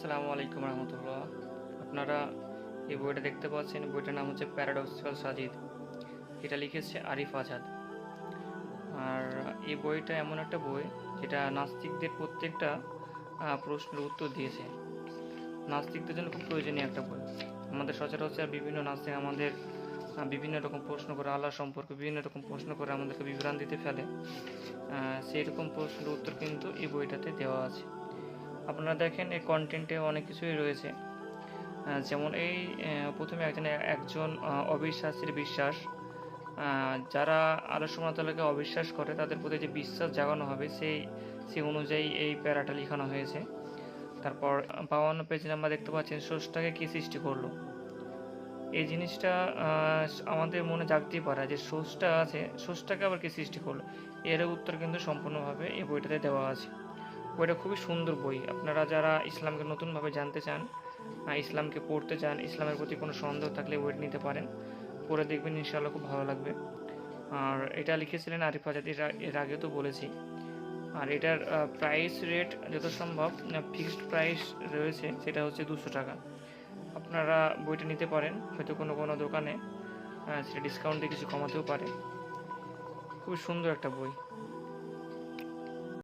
আসসালামু আলাইকুম রহমতুল্লাহ। আপনারা এই বইটা দেখতে পাচ্ছেন, বইটার নাম হচ্ছে প্যারাডক্সিক্যাল সাজিদ এটা লিখেছে আরিফ আজাদ। আর এই বইটা এমন একটা বই, যেটা নাস্তিকদের প্রত্যেকটা প্রশ্নের উত্তর দিয়েছে। নাস্তিকদের জন্য খুব প্রয়োজনীয় একটা বই। আমাদের সচরাচর বিভিন্ন নাস্তিক আমাদের বিভিন্ন রকম প্রশ্ন করে আল্লাহ সম্পর্কে বিভিন্ন রকম প্রশ্ন করে আমাদেরকে বিভ্রান্তিতে ফেলে। সেই রকম প্রশ্নের উত্তর কিন্তু এই বইটাতে দেওয়া আছে। আপনারা দেখেন এই কন্টেন্টে অনেক কিছুই রয়েছে। যেমন এই প্রথমে একজন একজন অবিশ্বাসীর বিশ্বাস। যারা সুমতাল্লাহকে অবিশ্বাস করে, তাদের প্রতি যে বিশ্বাস জাগানো হবে, সেই সেই অনুযায়ী এই প্যারাটা লেখানো হয়েছে। তারপর, বাউন্ন পেজে আমরা দেখতে পাচ্ছেন সোর্সটাকে কী সৃষ্টি করল? এই জিনিসটা আমাদের মনে জাগতেই পারে যে সোর্সটা আছে সোর্সটাকে আবার কি সৃষ্টি করল? এর উত্তর কিন্তু সম্পূর্ণভাবে এই বইটাতে দেওয়া আছে। বইটা খুবই সুন্দর বই। আপনারা যারা ইসলামকে নতুনভাবে জানতে চান ইসলামকে পড়তে চান, ইসলামের প্রতি কোনো সন্দেহ থাকলে বইটা নিতে পারেন। পড়ে দেখবেন ইনশাআল্লাহ খুব ভালো লাগবে। আর এটা লিখেছিলেন আরিফ আজাদ, এর আ- এর আগেও তো বলেছি। আর এটার প্রাইস রেট যত সম্ভব ফিক্সড প্রাইস রয়েছে, সেটা হচ্ছে দুশো টাকা। আপনারা বইটা নিতে পারেন, হয়তো কোনো কোনো দোকানে সেটা ডিসকাউন্ট কিছু কমাতেও পারে। খুবই সুন্দর একটা বই।